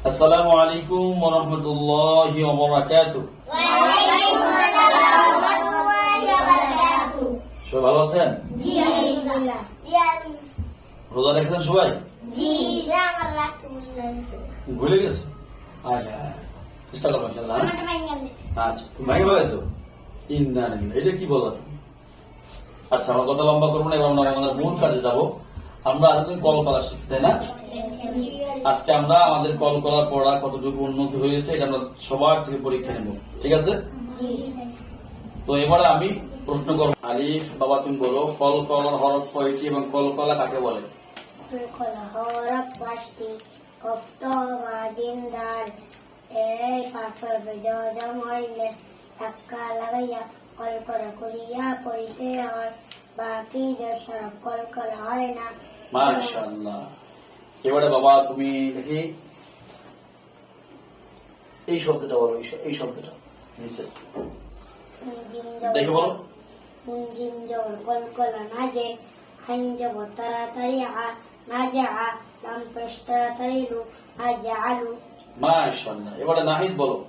আসসালামু আলাইকুম ওয়া রাহমাতুল্লাহি ওয়া বারাকাতুহু। ওয়ালাইকুম আসসালাম ওয়া রাহমাতুল্লাহি ওয়া বারাকাতুহু সবাই ভালো আছেন? জি আলহামদুলিল্লাহ। রোজা রেখেছেন সবাই? জি আমার রাখতে ভুলে গেছো আচ্ছা চেষ্টা করব ইনশাআল্লাহ হ্যাঁ? আচ্ছা তুমি এটা কি তুমি? আচ্ছা আমরা কথা লম্বা করব না এবার আমরা আমাদের মূল কাজে যাব। আমরা এতদিন কল করা শিখছি তাই না? আজকে আমরা আমাদের কল করা পড়া কতটুকু উন্নতি হয়েছে এটা আমরা সবার থেকে পরীক্ষা নেব, ঠিক আছে? তো এবারে আমি প্রশ্ন করব আলিফ বাবা তুমি বলো কল কলার হরফ কয়টি এবং কল কলা কাকে বলে? কল করা করিয়া পড়িতে হয়। হয় না। মাশাআল্লাহ। এবারে বাবা তুমি দেখি। এই শব্দটা বলো এই শব্দটা। নিচে। দেখে বলো। জিম জবর কল না যে হাইন যাব তাড়াতাড়ি আ না যে আ লাম পেশ তাড়াতাড়ি লু না যে আলু মাশাআল্লাহ। এবারে নাহিদ বলো।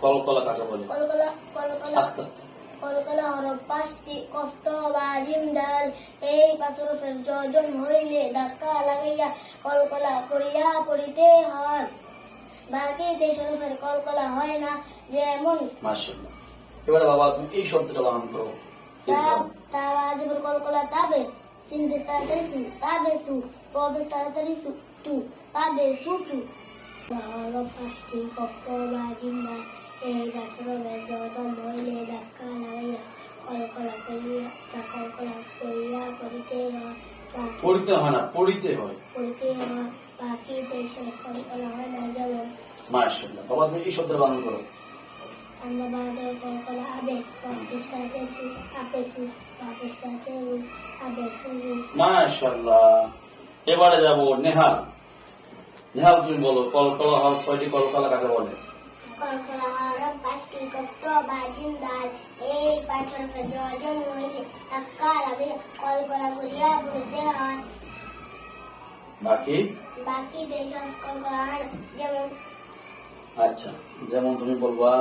কল কলা কাকে বলে? কলকলা কলকলা আস্তে আস্তে। কলকলা হরফ পাঁচটি কফত বা জিম ডাল এই পাঁচ হরফের যোজন হইলে ধাক্কা লাগাইয়া কলকলা করিয়া পড়িতে হয়। বাকি দেশ হরফের কলকলা হয় না যেমন মাশাআল্লাহ। এবারে বাবা তুমি এই শব্দটা বানান করো। তাওয়াজিবুল কলকলা তাবে সু তাবে সু প বিস্তারিত সু তু তাবে কলকলা করিয়া করিতে হয় বাকি পড়িতে হয় না পড়িতে হয় করিতে হয় বাকি দেশের কলকলা হয় না যেমন মাশাআল্লাহ বাবা তুমি এই শব্দটা বানান করো আমরা কলকলা মাশাআল্লাহ এবারে যাব নেহাল নেহাল তুমি বলো কাকে বলে? কলকলা ধাক্কা লাগে কলকলা বলতে হয়। বাকি? হয়। যেমন আচ্ছা যেমন তুমি বলবা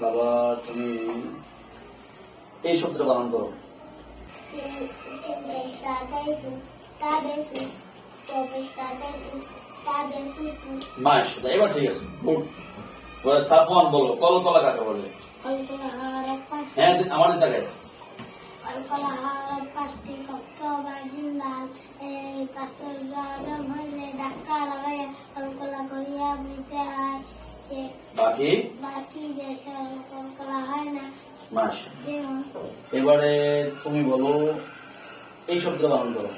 বাবা তুমি এই শব্দটা বানান করো। এবার ঠিক আছে গুড এবার সাফওয়ান বলো কাকে বলে? হ্যাঁ বাকি? মাশাআল্লাহ যেমন এবারে তুমি বলো এই শব্দ বানান করো।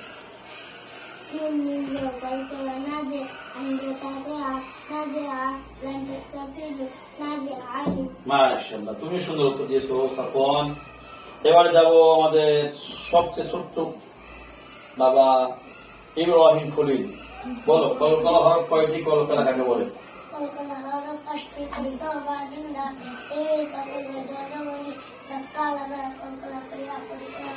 মাশাআল্লাহ তুমি সুন্দর উত্তর দিয়েছ সাফওয়ান। এবারে যাব আমাদের সবচেয়ে ছোট্ট বাবা ইব্রাহিম খলিল। বলো কল কলা হরফ কয়টি কল কলা কাকে বলে? কলকলা হরফ পাঁচটি কষ্ট বা জিন্দাল এই পাঁচর যোজন হইলে ধাক্কা লাগায় কলকলা করিয়া কলকলা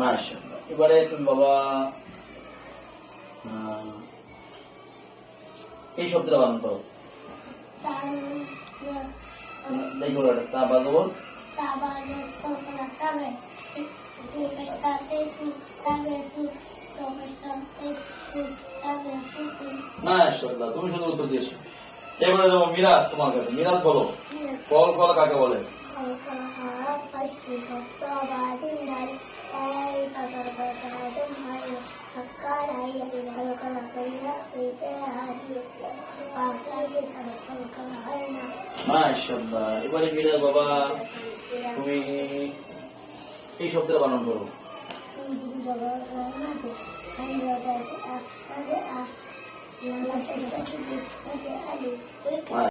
মাশাআল্লাহ। এবারে তুমি বাবা এই শব্দটা বানান করো। দেখো এটা তা তু মাশাআল্লাহ তুমি সুন্দর উত্তর দিয়েছ এবারে যাব মিরাজ তোমার কাছে। মিরাজ বলো। কল কলা কাকে বলে? কষ্ট বা জিন্দাল এই পাথর বসাজন হয় ধাক্কা লাইয়া কলকলা করিয়া হইতে হয় বাকি দেশের কলকলা হয় না মাশাআল্লাহ। এবারে মিরাজ বাবা, তুমি এই শব্দটা বানান করো আলু